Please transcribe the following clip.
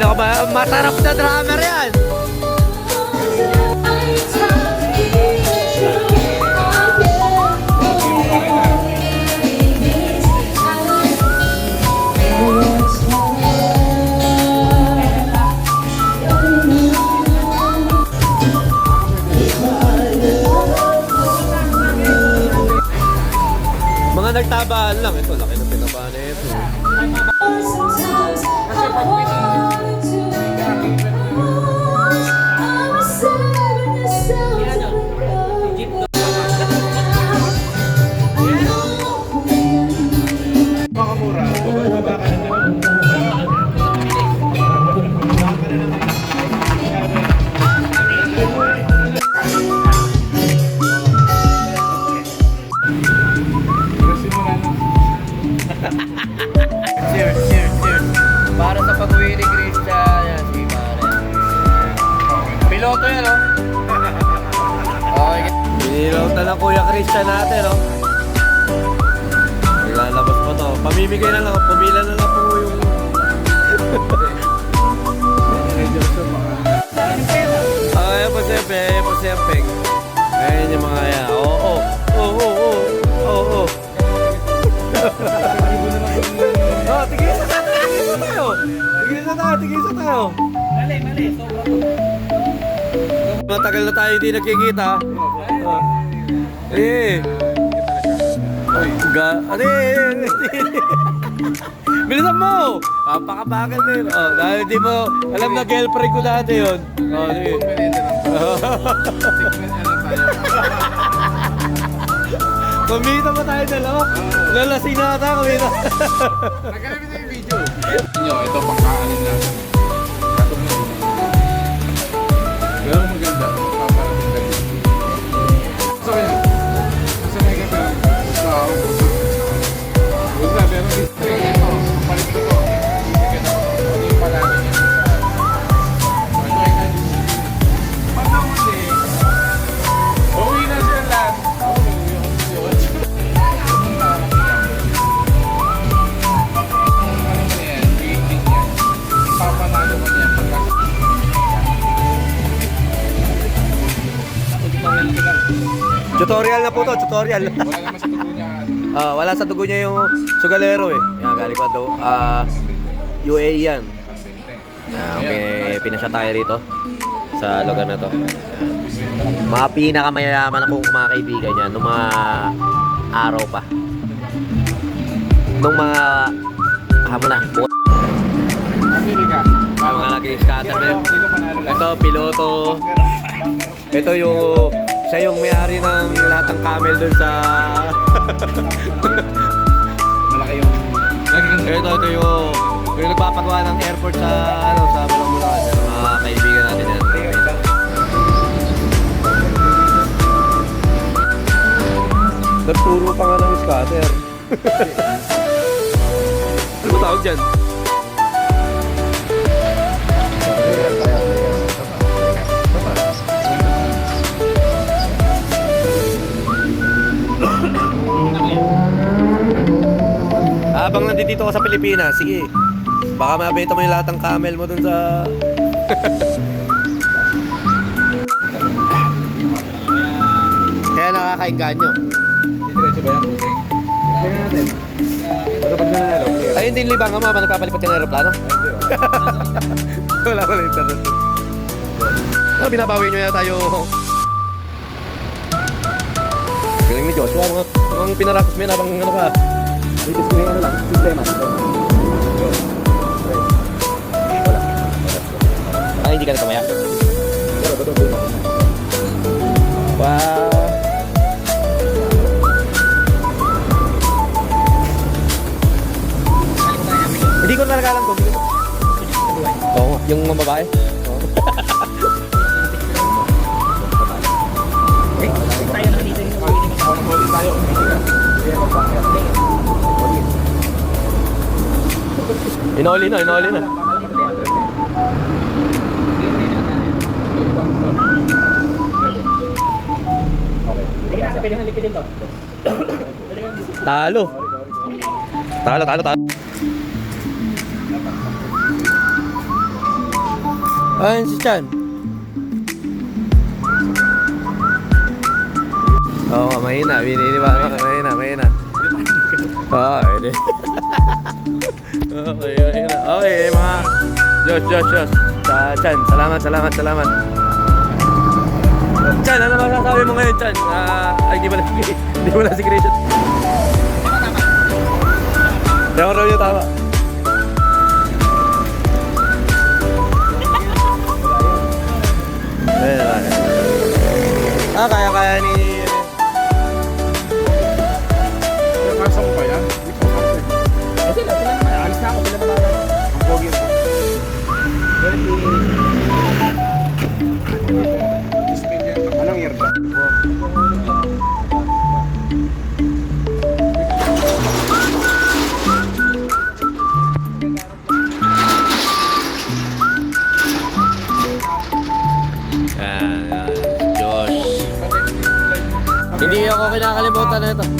Sino ka ba? Masarap na drummer yan. Mga nagtabaan lang. Ito, Piloto yan, oh. Okay. Pinilaw na lang Kuya Christian natin, oh. Nilalabas pa to. Pamimigay na lang, pumila na lang po yung... Ayan po siyempre. Ayan yung mga yan. Oo, oo, oo, oo, oo, oo. Oh, tigil sa tayo, tigil sa tayo. Tigil sa tayo, tigil sa tayo. Mali, mali. Sobra. Matagal na tayo hindi nagkikita. Oh. Eh. Ga, ano eh. Bilisan mo! Papakabagal na yun. Oh, dahil di mo, alam na girlfriend ko dati yun. Oh, sige. Kumita pa tayo dalawa. Lalasing na ata, kumita. Nagkaroon na yung video. Ito pangkaanin na. Tutorial na po to, tutorial. Wala naman sa tubo niya. Ah, wala sa dugo niya yung sugalero eh. Yan, galing pa daw. Ah, UAE yan. Ah, okay, pinasya tayo rito sa lugar na to. Mga pinakamayayaman akong mga kaibigan niya nung mga araw pa. Nung mga hamo na. bu-. Yung mga naging scatter na yun. Ito, piloto. Ito yung siya yung may-ari ng lahat ng camel dun sa Malaki yung... Ito ito yung yung nagpapagawa ng airport sa ano sa yung mga kaibigan natin yan. Nagturo pa nga ng scatter. ano ba tawag dyan? Habang nandito ka sa Pilipinas, sige. Baka mabenta mo yung lahat ng camel mo dun sa... Kaya nakakainganyo. Diretso ba yan? Tingnan natin. Ano pag nanalo? Ay, hindi libang nga mga nagpapalipat ng aeroplano. Wala wala internet. Ah, binabawi nyo yata tayo. Galing ni Joshua, mga, mga pinaratos mo yun habang ano ka. Dito ko yung ano lang. Sistema. Ah, hindi ka na tumaya. Wow. Hindi ko talaga alam kung hindi ko. Oo, yung mga babae. Tayo na dito tayo. Inoli na, inoli na. Talo. Talo, talo, talo. Ayun si Chan. Oo, oh, mahina. Binili ba? Mahina, mahina. Oo, oh, pwede okay, mahina. Okay, mga... Josh, Josh. Sa Chan, salamat, salamat, salamat. Chan, ano masasabi mo ngayon, Chan? Ah, ay, di ba na, di ba na si Christian? Tama raw niya tama. Kinakalimutan na ito.